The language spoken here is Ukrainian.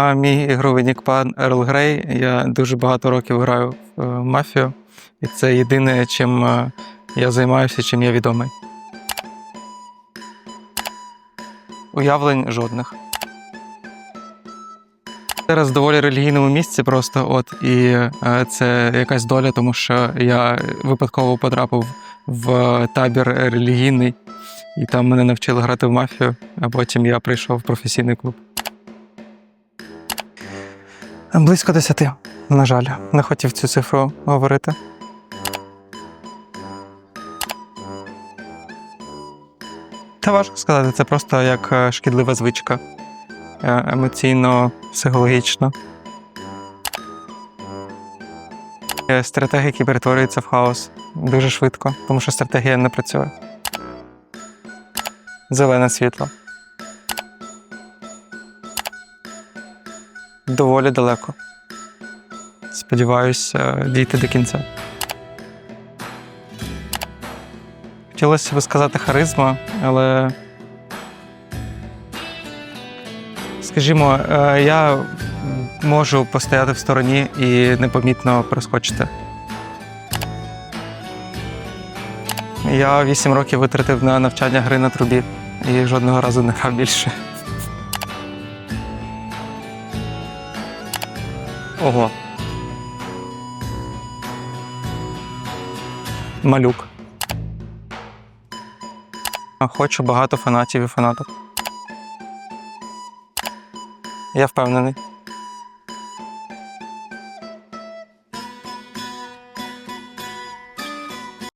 А мій ігровий нік пан Ерл Грей. Я дуже багато років граю в е, мафію, і це єдине, чим е, я займаюся, чим я відомий. Уявлень жодних. Зараз в доволі релігійному місці просто от і е, це якась доля, тому що я випадково потрапив в табір релігійний, і там мене навчили грати в мафію, а потім я прийшов в професійний клуб. Близько десяти. На жаль, не хотів цю цифру говорити. Та важко сказати, це просто як е, шкідлива звичка. Е, Емоційно, психологічно. Е, Стратегія, які перетворюються в хаос дуже швидко, тому що стратегія не працює. Зелене світло. Доволі далеко. Сподіваюся, дійти до кінця. Хотілося б сказати харизма, але. Скажімо, е, я можу постояти в стороні і непомітно проскочити. Я 8 років витратив на навчання гри на трубі і жодного разу не грав більше. Ого. Малюк. Хочу багато фанатів і фанаток. Я впевнений.